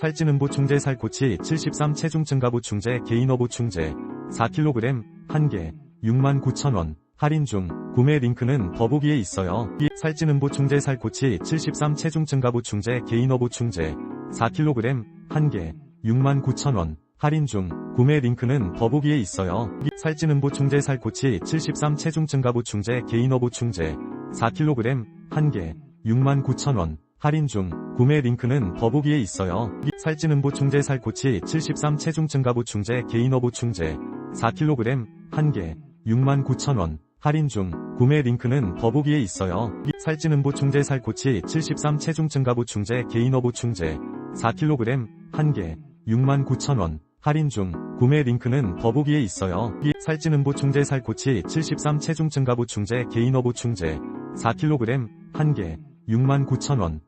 살찌는 보충제 살코치 73 체중 증가 보충제 게이너 보충제 4kg 1개 69,000원 할인 중 구매 링크는 더보기에 있어요. 이 살찌는 보충제 살코치 73 체중 증가 보충제 게이너 보충제 4kg 1개 69,000원 할인 중 구매 링크는 더보기에 있어요. 이 살찌는 보충제 살코치 73 체중 증가 보충제 게이너 보충제 4kg 1개 69,000원 할인 중 구매 링크는 더보기에 있어요. 이 살찌는 보충제 살코치 73 체중 증가 보충제 게이너 보충제 4kg 1개 69,000원 할인 중 구매 링크는 더보기에 있어요. 이 살찌는 보충제 살코치 73 체중 증가 보충제 게이너 보충제 4kg 1개 69,000원 할인 중 구매 링크는 더보기에 있어요. 이 살찌는 보충제 살코치 73 체중 증가 보충제 게이너 보충제 4kg 1개 69,000원